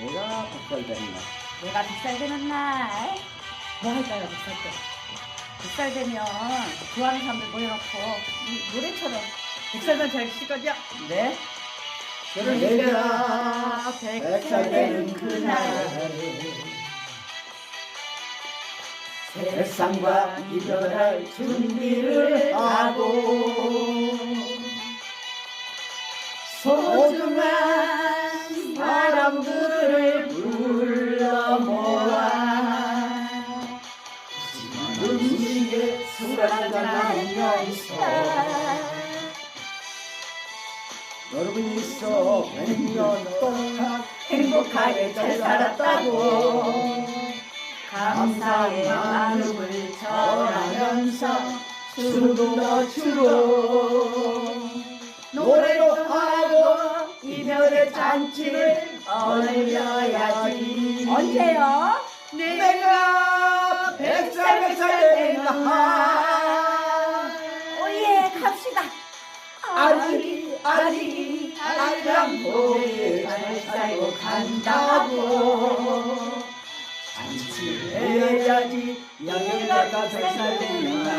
백살 되는 날. 내가 빅살 되는 날, 뭐 할까요, 빅살 때? 빅살 되면 좋아하는 사람들 모여놓고 이 노래처럼 빅살만 잘칠 거죠? 네. 내가 백살 백살 되는 되는 그날 세상과 이별할 준비를 하고 소중한 술 한잔 하면서 여러분이 있어. 백년 동안 행복하게 잘 살았다고. 감사의 마음을 전하면서 춤도 더 추고 노래도 하고 이별의 잔치를 올려야지. 언제요? 내가 백살 백살 되는 날 아리 아리 아리랑 보게 잘 살고 간다고 잔치를 해야지 양념자가 백살 되는 날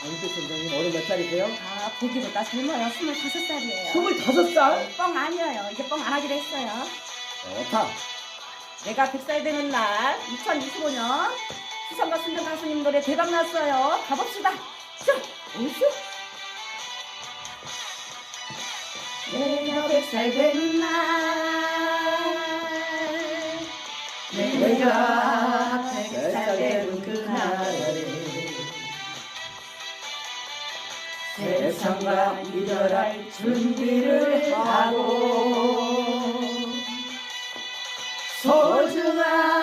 안수 선생님 올해 몇 살이세요? 아 보기보다 젊어요. 스물다섯 살이에요. 스물다섯 살? 뻥 아니에요. 이제 뻥 안 하기로 했어요. 좋다 내가 100살 되는 날 2025년 수상과 순정 가수님 노래 대박 났어요. 가봅시다. 자, 오쇼. 내가 100살 되는 날 내가 100살 되는 그날에 세상과 이별할 준비를 하고 소중한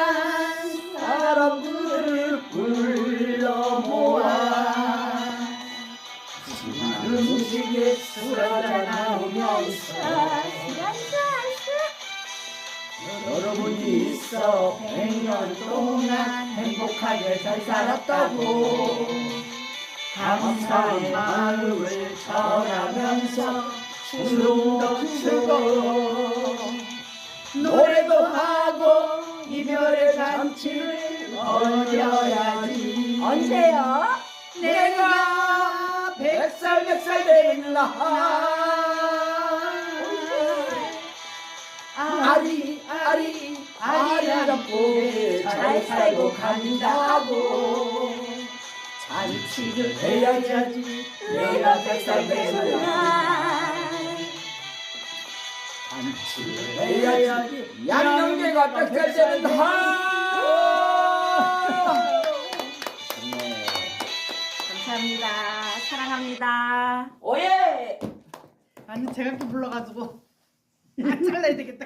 여러분이 있어 백년 동안 행복하게 잘 살았다고. 감사의 마음을 전하면서 춤도 추고 노래도 하고 이별의 잔치를 올려야지. 언제요? 내가 백살 백살 되는 날 아리 아리 아리랑 보게 잘 살고 간다고 잔치를 해야지 내가 백살 날 잔치를 해야지 양념게가 백살 되는 날 네. 감사합니다. 사랑합니다. 오예 아니 제가 이렇게 불러가지고 안 잘라야 되겠다.